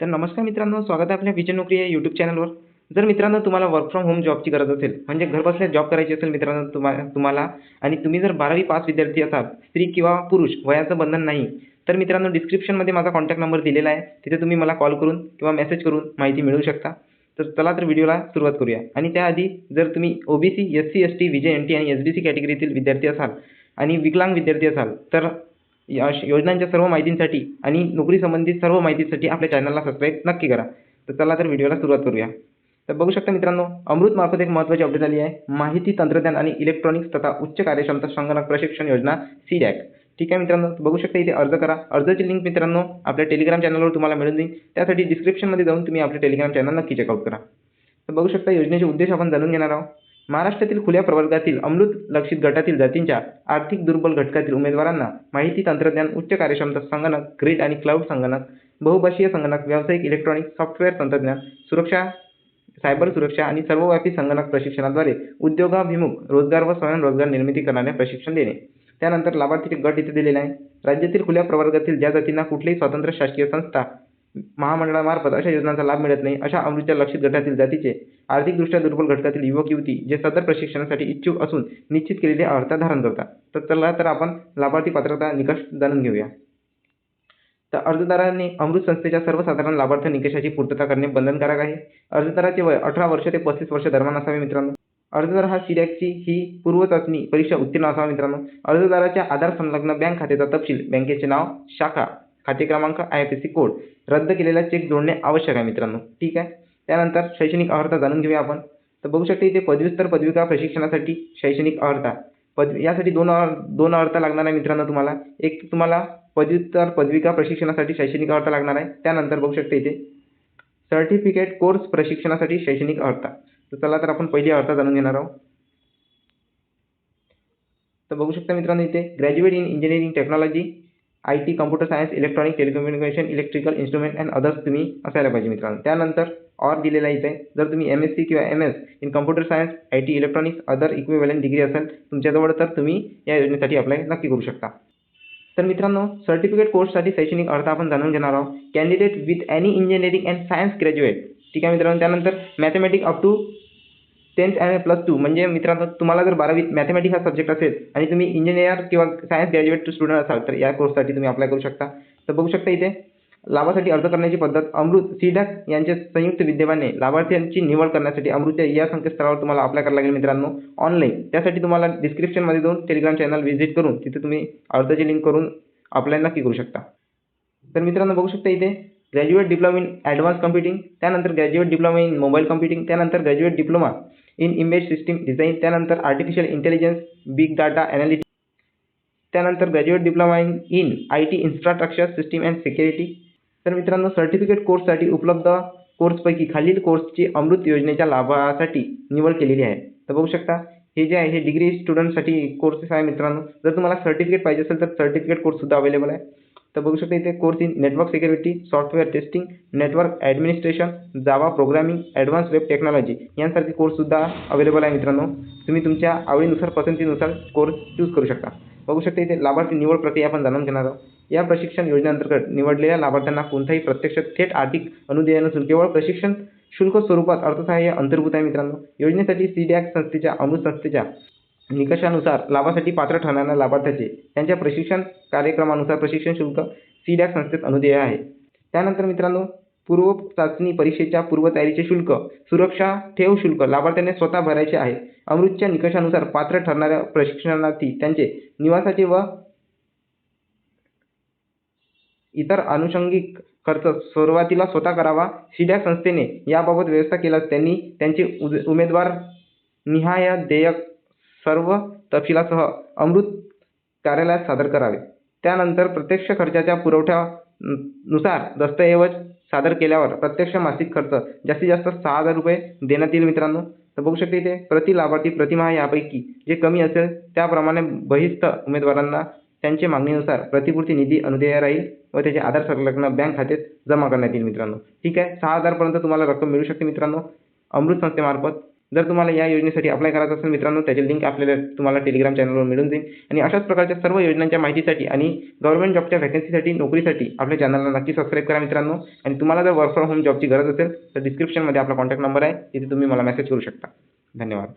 तर नमस्कार मित्रांनो स्वागत आहे आपल्या विजय नोकरी या यूट्यूब चॅनलवर जर मित्रांनो तुम्हाला वर्क फ्रॉम होम जॉबची गरज असेल म्हणजे घरबसल्या जॉब करायची असेल मित्रांनो तुम्हाला तुम्हाला आणि तुम्ही जर बारावी पास विद्यार्थी असाल स्त्री किंवा पुरुष वयाचं बंधन नाही तर मित्रांनो डिस्क्रिप्शनमध्ये माझा कॉन्टॅक्ट नंबर दिलेला आहे. तिथे तुम्ही मला कॉल करून किंवा मेसेज करून माहिती मिळवू शकता. तर चला तर व्हिडिओला सुरुवात करूया. आणि त्याआधी जर तुम्ही O B C S C S T V J N T आणि एस बी सी कॅटेगरीतील विद्यार्थी असाल आणि विकलांग विद्यार्थी असाल तर या योजनांच्या सर्व माहितींसाठी आणि नोकरी संबंधित सर्व माहितीसाठी आपल्या चॅनलला सबस्क्राईब नक्की करा. तर चला तर व्हिडिओला सुरुवात करूया. तर बघू शकता मित्रांनो अमृत मार्फत एक महत्त्वाची अपडेट आली आहे. माहिती तंत्रज्ञान आणि इलेक्ट्रॉनिक्स तथा उच्च कार्यक्षमता संगणक प्रशिक्षण योजना सी डॅक ठीक आहे मित्रांनो बघू शकता इथे अर्ज करा. अर्जाची लिंक मित्रांनो आपल्या टेलिग्राम चॅनलवर तुम्हाला मिळून देईल त्यासाठी डिस्क्रिप्शनमध्ये जाऊन तुम्ही आपले टेलिग्राम चॅनल नक्की चेकआउट करा. तर बघू शकता योजनेचे उद्देश आपण जाणून घेणार आहोत. महाराष्ट्रातील खुल्या प्रवर्गातील अमृत लक्षित गटातील जातींच्या आर्थिक दुर्बल घटकातील उमेदवारांना माहिती तंत्रज्ञान उच्च कार्यक्षमता संगणक ग्रीड आणि क्लाउड संगणक बहुभाषीय संगणक व्यावसायिक इलेक्ट्रॉनिक सॉफ्टवेअर तंत्रज्ञान सुरक्षा सायबर सुरक्षा आणि सर्वव्यापी संगणक प्रशिक्षणाद्वारे उद्योगाभिमुख रोजगार व स्वयंरोजगार निर्मिती करणारे प्रशिक्षण देणे. त्यानंतर लाभार्थीचे गट इथे दिलेले आहे. राज्यातील खुल्या प्रवर्गातील ज्या जातींना कुठलीही स्वतंत्र शासकीय संस्था महामंडळामार्फत अशा योजनांचा लाभ मिळत नाही अशा अमृतच्या लक्षित गटातील जातीचे आर्थिकदृष्ट्या दुर्बल घटकातील युवक युवती जे सदर प्रशिक्षणासाठी इच्छुक असून निश्चित केलेली अर्हता धारण करतात. तर चला तर आपण लाभार्थी पात्रता निकष जाणून घेऊया. तर अर्जदारांनी अमृत संस्थेच्या सर्वसाधारण लाभार्थ निकषाची पूर्तता करणे बंधनकारक आहे. अर्जदाराचे वय अठरा वर्ष ते पस्तीस वर्ष दरम्यान असावे मित्रांनो. अर्जदार हा सिरॅकची ही पूर्व चाचणी परीक्षा उत्तीर्ण असावा मित्रांनो. अर्जदाराच्या आधार संलग्न बँक खात्याचा तपशील बँकेचे नाव शाखा खाते क्रमांक I F S C code रद्द केलेला चेक जोडणे आवश्यक आहे मित्रांनो. ठीक आहे? त्यानंतर शैक्षणिक अर्हता जाणून घेऊया आपण. तर बघू शकता इथे पदव्युत्तर पदविका प्रशिक्षणासाठी शैक्षणिक अर्हता पद यासाठी दोन अर दोन अर्हता लागणार आहे मित्रांनो तुम्हाला. एक तुम्हाला पदव्युत्तर पदविका प्रशिक्षणासाठी शैक्षणिक अर्हता लागणार आहे. त्यानंतर बघू शकता इथे सर्टिफिकेट कोर्स प्रशिक्षणासाठी शैक्षणिक अर्हता तर चला तर आपण पहिली अर्हता जाणून घेणार आहोत. तर बघू शकता मित्रांनो इथे graduate in engineering technology I T computer science electronic telecommunication electrical instrument and others तुम्ही असायला पाहिजे मित्रांनो. त्यानंतर ऑर दिलेला इथे जर तुम्ही एम एस सी किंवा M S in computer science I T electronics other equivalent degree असेल तुमच्याजवळ तर तुम्ही या योजनेसाठी अप्लाय नक्की करू शकता. तर मित्रांनो सर्टिफिकेट कोर्ससाठी शैक्षणिक अर्थ आपण जाणून घेणार आहोत. Candidate with any engineering and science graduate ठीक आहे मित्रांनो त्यानंतर मॅथमॅटिक अप टू टेन्थ आणि प्लस टू म्हणजे मित्रांनो तुम्हाला जर बारावीत मॅथमॅटिक्स हा सब्जेक्ट असेल आणि तुम्ही इंजिनियर किंवा सायन्स ग्रॅज्युएट स्टुडंट असाल तर या कोर्ससाठी तुम्ही अप्लाय करू शकता. तर बघू शकता इथे लाभासाठी अर्ज करण्याची पद्धत अमृत सीडॅक यांचे संयुक्त विद्यमाने लाभार्थ्यांची निवड करण्यासाठी अमृत या संकेतस्थळावर तुम्हाला अप्लाय करायला लागेल मित्रांनो ऑनलाईन त्यासाठी तुम्हाला डिस्क्रिप्शनमध्ये जाऊन टेलिग्राम चॅनल व्हिजिट करून तिथे तुम्ही अर्जाची लिंक करून अप्लाय नक्की करू शकता. तर मित्रांनो बघू शकता इथे graduate diploma in advance computing त्यानंतर graduate diploma in mobile computing त्यानंतर graduate diploma in image system design. त्यानंतर artificial intelligence big data analytics त्यानंतर graduate diploma in in I T infrastructure system and security तर मित्रांनो certificate कोर्ससाठी उपलब्ध कोर्सपैकी खालील कोर्सची अमृत योजनेच्या लाभासाठी निवड केलेली आहे. तर बघू शकता हे जे आहे हे डिग्री स्टुडंटसाठी कोर्सेस आहे मित्रांनो. जर तुम्हाला सर्टिफिकेट पाहिजे असेल तर सर्टिफिकेट कोर्ससुद्धा अवेलेबल आहे. तर बघू शकता इथे course in network security software testing network administration java programming advance web technology यांसारखे कोर्ससुद्धा अवेलेबल आहे मित्रांनो. तुम्ही तुमच्या आवडीनुसार पसंतीनुसार कोर्स चूज करू शकता. बघू शकता इथे लाभार्थी निवड प्रक्रिया आपण जाणून घेणार आहोत. या प्रशिक्षण योजनेअंतर्गत निवडलेल्या लाभार्थ्यांना कोणताही प्रत्यक्ष थेट आर्थिक अनुदान नसून केवळ प्रशिक्षण शुल्क स्वरूपात अर्थसहाय्य अंतर्भूत आहे मित्रांनो. योजनेसाठी सी डॅक संस्थेच्या अमृत संस्थेच्या निकषानुसार लाभासाठी पात्र ठरणाऱ्या लाभार्थ्याचे त्यांच्या प्रशिक्षण कार्यक्रमानुसार प्रशिक्षण शुल्क सी डॅक संस्थेत अनुदेय आहे. त्यानंतर मित्रांनो पूर्व चाचणी परीक्षेच्या पूर्वतयारीचे शुल्क सुरक्षा ठेव शुल्क लाभार्थ्याने स्वतः भरायचे आहे. अमृतच्या निकषानुसार पात्र ठरणाऱ्या प्रशिक्षणार्थी त्यांचे निवासाचे व इतर अनुषंगिक खर्च सुरुवातीला स्वतः करावा. सीडॅक संस्थेने याबाबत व्यवस्था केल्यास त्यांनी त्यांचे उज उमेदवार निहाय देयक सर्व तपशिलासह अमृत कार्यालयात सादर करावे. त्यानंतर प्रत्यक्ष खर्चाच्या पुरवठ्या नुसार दस्तऐवज सादर केल्यावर प्रत्यक्ष मासिक खर्च जास्तीत जास्त सहा हजार रुपये देण्यात येईल मित्रांनो. तर बघू शकते इथे प्रति लाभार्थी प्रतिमा यापैकी जे कमी असेल त्याप्रमाणे बहिस्थ उमेदवारांना त्यांच्या मागणीनुसार प्रतिपूर्ती निधी अनुदेय राहील व त्याचे आधार संलग्न बँक खात्यात जमा करण्यात येईल मित्रांनो. ठीक आहे सहा हजारपर्यंत तुम्हाला रक्कम मिळू शकते मित्रांनो. अमृत संस्थेमार्फत जर तुम्हाला या योजनेसाठी अप्लाय करायचं असेल मित्रांनो त्याची लिंक आपल्याला तुम्हाला टेलिग्राम चॅनलवर मिळून जाईल. आणि अशाच प्रकारच्या सर्व योजनांच्या माहितीसाठी आणि गव्हर्नमेंट जॉबच्या व्हॅकन्सीसाठी नोकरीसाठी आपल्या चॅनलला नक्की सबस्क्राईब करा मित्रांनो. आणि तुम्हाला जर वर्क फ्रॉम होम जॉबची गरज असेल तर डिस्क्रिप्शनमध्ये आपला कॉन्टॅक्ट नंबर आहे. तिथे तुम्ही मला मेसेज करू शकता. धन्यवाद.